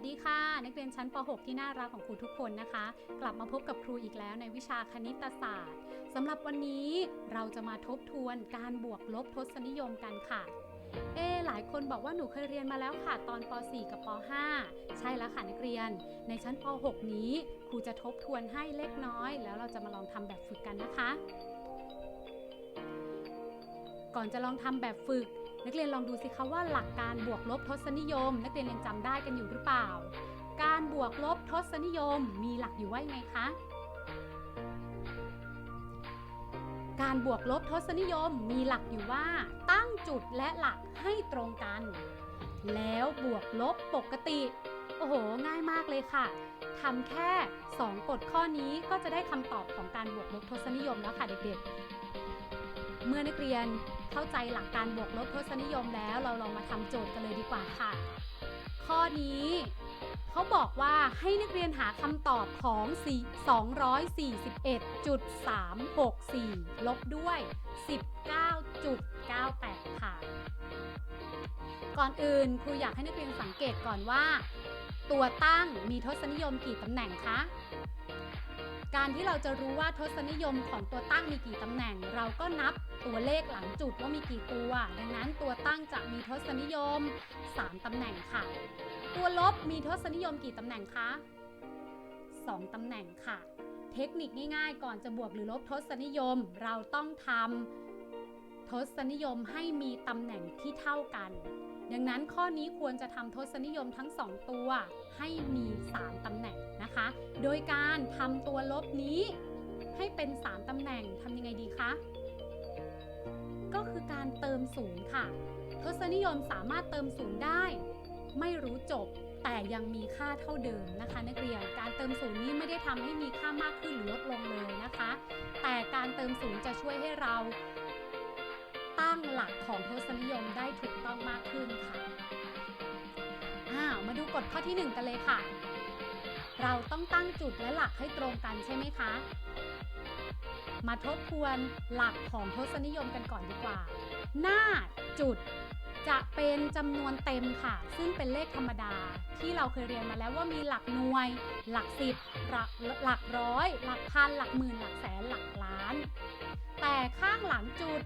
วัสดีค่ะ นักเรียนชั้นป .6 ที่น่ารักของครูทุกคนนะคะ กลับมาพบกับครูอีกแล้วในวิชาคณิตศาสตร์สำหรับวันนี้เราจะมาทบทวนการบวกลบทศนิยมกันค่ะ เอหลายคนบอกว่าหนูเคยเรียนมาแล้วค่ะตอนป .4 กับป .5 ใช่แล้วค่ะนักเรียน ในชั้นป .6 นี้ครูจะทบทวนให้เล็กน้อย แล้วเราจะมาลองทำแบบฝึกกันนะคะ ก่อนจะลองทำแบบฝึก นักเรียนลองดูสิคะว่าหลักการบวกลบทศนิยม นักเรียนยังจำได้กันอยู่หรือเปล่า การบวกลบทศนิยมมีหลักอยู่ว่ายังไงคะการบวกลบทศนิยมมีหลักอยู่ว่า ตั้งจุดและหลักให้ตรงกัน แล้วบวกลบปกติ โอ้โห ง่ายมากเลยค่ะทำแค่ 2 กฎข้อนี้ก็จะได้คำตอบของการบวกลบทศนิยมแล้วค่ะเด็กๆ เมื่อนักเรียน เข้าใจหลักการบวกลบทศนิยมแล้ว เราลองมาทำโจทย์กันเลยดีกว่าค่ะ ข้อนี้เขาบอกว่าให้นักเรียนหาคำตอบของ 241.364 ลบด้วย 19.98 ค่ะ ก่อนอื่นครูอยากให้นักเรียนสังเกตก่อนว่า ตัวตั้งมีทศนิยมกี่ตำแหน่งคะ การที่เราจะรู้ว่าทศนิยมของตัวตั้งมีกี่ตำแหน่ง เราก็นับตัวเลขหลังจุดว่ามีกี่ตัว ดังนั้นตัวตั้งจะมีทศนิยม 3 ตำแหน่งค่ะ ตัวลบมีทศนิยมกี่ตำแหน่งคะ 2 ตำแหน่งค่ะ เทคนิคง่ายๆ ก่อนจะบวกหรือลบทศนิยม เราต้องทำทศนิยมให้มีตำแหน่งที่เท่ากัน ดังนั้นข้อนี้ควรจะทำทศนิยมทั้ง 2 ตัวให้มี 3ตำแหน่งนะคะ โดยการทำตัวลบนี้ให้เป็น 3ตำแหน่งทำยังไงดีคะ ก็คือการเติมศูนย์ค่ะ ทศนิยมสามารถเติมศูนย์ได้ ไม่รู้จบแต่ยังมีค่าเท่าเดิมนะคะ นักเรียน การเติมศูนย์นี้ไม่ได้ทำให้มีค่ามากขึ้นหรือลดลงเลยนะคะ แต่การเติมศูนย์จะช่วยให้เราตั้งหลักของทศ ขึ้นค่ะอ้าวมาดูกฎข้อที่ 1 กันเลยค่ะ เราต้องตั้งจุดและหลักให้ตรงกันใช่ไหมคะ มาทบทวนหลักของทศนิยมกันก่อนดีกว่า หน้าจุดจะเป็นจำนวนเต็มค่ะ ซึ่งเป็นเลขธรรมดาที่เราเคยเรียนมาแล้วว่ามีหลักหน่วย หลักสิบหลักหลักร้อย หลักพัน หลักหมื่น หลักแสน หลักล้าน แต่ข้างหลังจุด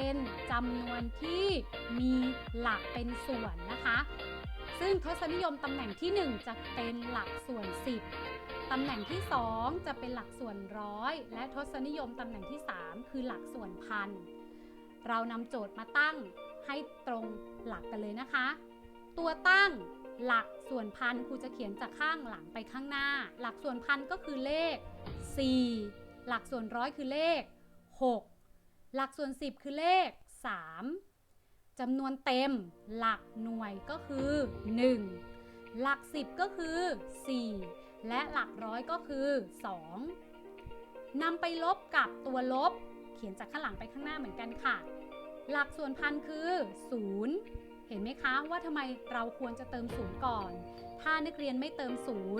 เป็นจำนวนที่มีหลักเป็นส่วนนะคะ ซึ่งทศนิยมตำแหน่งที่ 1 จะเป็นหลักส่วน 10 ตำแหน่งที่ 2 จะเป็นหลักส่วนร้อย และทศนิยมตำแหน่งที่ 3 คือหลักส่วนพัน เรานำโจทย์มาตั้งให้ตรงหลักกันเลยนะคะ ตัวตั้งหลักส่วนพันครูจะเขียนจากข้างหลังไปข้างหน้า หลักส่วนพันก็คือเลข 4 หลักส่วนร้อยคือเลข 6 หลักส่วน 10 คือเลข 3จำนวนเต็ม หลักหน่วยก็คือ 1 หลัก 10 ก็คือ 4 และหลักร้อยก็คือ 2นำไปลบกับตัวลบ เขียนจากข้างหลังไปข้างหน้าเหมือนกันค่ะ หลักส่วนพันคือ 0เห็นไหมคะว่าทำไมเราควรจะเติม0ก่อน ถ้านักเรียนไม่เติม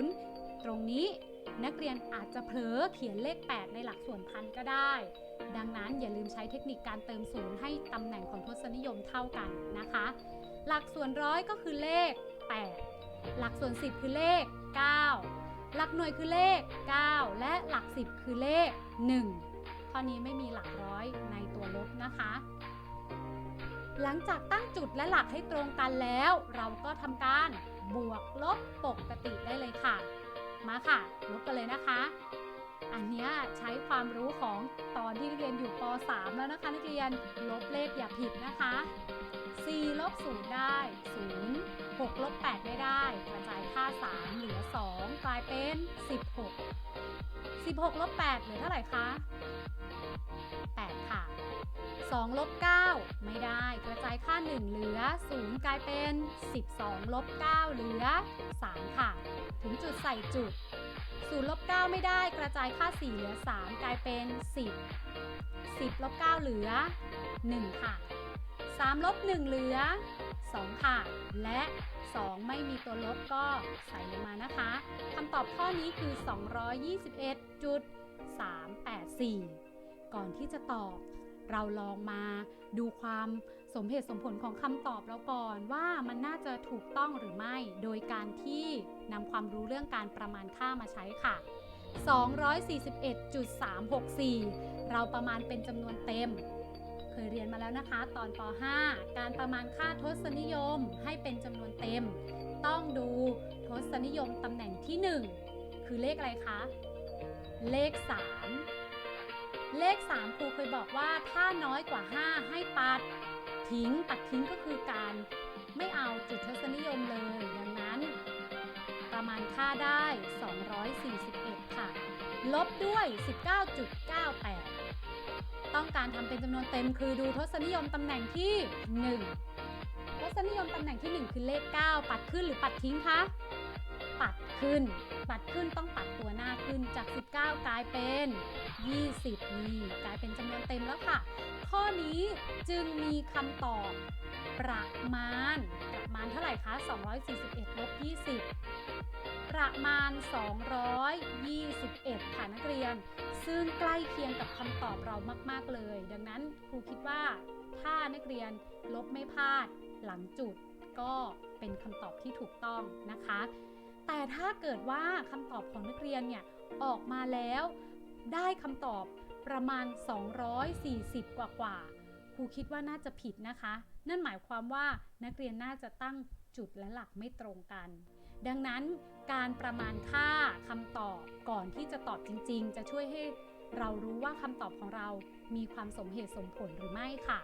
0ตรงนี้ นักเรียนอาจจะเผลอเขียนเลข 8 ในหลักส่วนพันก็ได้ ดังนั้นอย่าลืมใช้เทคนิคการเติม0ให้ตำแหน่งของทศนิยมเท่ากันนะคะ หลักส่วนร้อยก็คือเลข 8 หลักส่วน 10 คือเลข 9 หลักหน่วยคือเลข 9 และหลัก 10 คือเลข 1 ข้อนี้ไม่มีหลักร้อยในตัวลบนะคะหลังจากตั้งจุดและหลักให้ตรงกันแล้ว เราก็ทำการบวกลบปกติได้เลยค่ะ มาค่ะลบกันเลยนะคะ อันนี้ใช้ความรู้ของตอนที่นักเรียนอยู่ป .3 แล้วนะคะ นักเรียนลบเลขอย่าผิดนะคะ 4 ลบ 0 ได้ 0 6 ลบ 8 ไม่ได้ กระจายค่า 3 เหลือ 2 กลายเป็น 16 16 ลบ 8 เหลือเท่าไหร่คะ 8 ค่ะ 2 ลบ 9 ไม่ได้ กระจายค่า 1 เหลือ 0 กลายเป็น 12 ลบ 9 เหลือ 3 จุดใส่จุด0ลบ9ไม่ได้กระจายค่า 4 เหลือ 3 กลายเป็น 10 10ลบ9เหลือ 1 ค่ะ 3 ลบ 1 เหลือ 2 ค่ะ และ 2 ไม่มีตัวลบก็ใส่ลงมานะคะคำตอบข้อนี้คือ 221.384 ก่อนที่จะตอบ เราลองมาดูความ สมเหตุสมผลของคำตอบเราก่อนว่ามันน่าจะถูกต้องหรือไม่ โดยการที่นำความรู้เรื่องการประมาณค่ามาใช้ค่ะ 241.364 เราประมาณเป็นจำนวนเต็ม เคยเรียนมาแล้วนะคะ ตอนป .5 การประมาณค่าทศนิยมให้เป็นจำนวนเต็ม ต้องดูทศนิยมตำแหน่งที่ 1 คือเลขอะไรคะ เลข 3 เลข 3 ครูเคยบอกว่าถ้าน้อยกว่า 5 ให้ปัด ทิ้ง ปัดทิ้งก็คือการไม่เอาจุดทศนิยมเลย ดังนั้น ประมาณค่าได้ 241 ค่ะ ลบด้วย 19.98 ต้องการทำเป็นจำนวนเต็มคือดูทศนิยมตำแหน่งที่ 1 ทศนิยมตำแหน่งที่ 1 คือเลข 9 ปัดขึ้นหรือปัดทิ้งคะ ปัดขึ้น ปัดขึ้นต้องปัดตัวหน้าขึ้นจาก 19 กลายเป็น 20 นี่กลายเป็นจำนวนเต็มแล้วค่ะ ข้อนี้จึงมีคำตอบประมาณ ประมาณเท่าไหร่คะ 241ลบ20 ประมาณ 221 ค่ะนักเรียน ซึ่งใกล้เคียงกับคำตอบเรามาก ๆ เลย ดังนั้นครูคิดว่าถ้านักเรียนลบไม่พลาดหลังจุดก็เป็นคำตอบที่ถูกต้องนะคะ แต่ถ้าเกิดว่าคำตอบของนักเรียนเนี่ยออกมาแล้วได้คำตอบประมาณ 240 กว่ากว่าๆครูคิดว่าน่าจะผิดนะคะ นั่นหมายความว่านักเรียนน่าจะตั้งจุดและหลักไม่ตรงกัน ดังนั้นการประมาณค่าคำตอบก่อนที่จะตอบจริง ๆ จะช่วยให้เรารู้ว่าคำตอบของเรามีความสมเหตุสมผลหรือไม่ค่ะ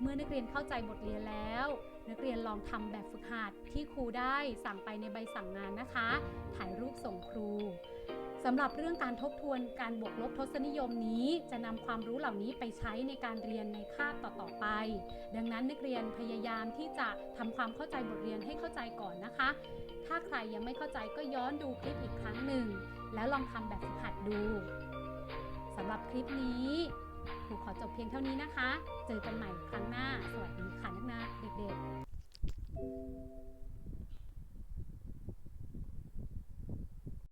เมื่อนักเรียนเข้าใจบทเรียนแล้ว นักเรียนลองทำแบบฝึกหัดที่ครูได้สั่งไปในใบสั่งงานนะคะ ถ่ายรูปส่งครูสำหรับเรื่องการทบทวนการบวกลบทศนิยมนี้ จะนำความรู้เหล่านี้ไปใช้ในการเรียนในคาบต่อๆไป ดังนั้นนักเรียนพยายามที่จะทำความเข้าใจบทเรียนให้เข้าใจก่อนนะคะ ถ้าใครยังไม่เข้าใจก็ย้อนดูคลิปอีกครั้งหนึ่ง แล้วลองทำแบบฝึกหัดดูสำหรับคลิปนี้ ครูขอจบเพียงเท่านี้นะคะ เจอกันใหม่ครั้งหน้า สวัสดีค่ะนักนาเด็กๆ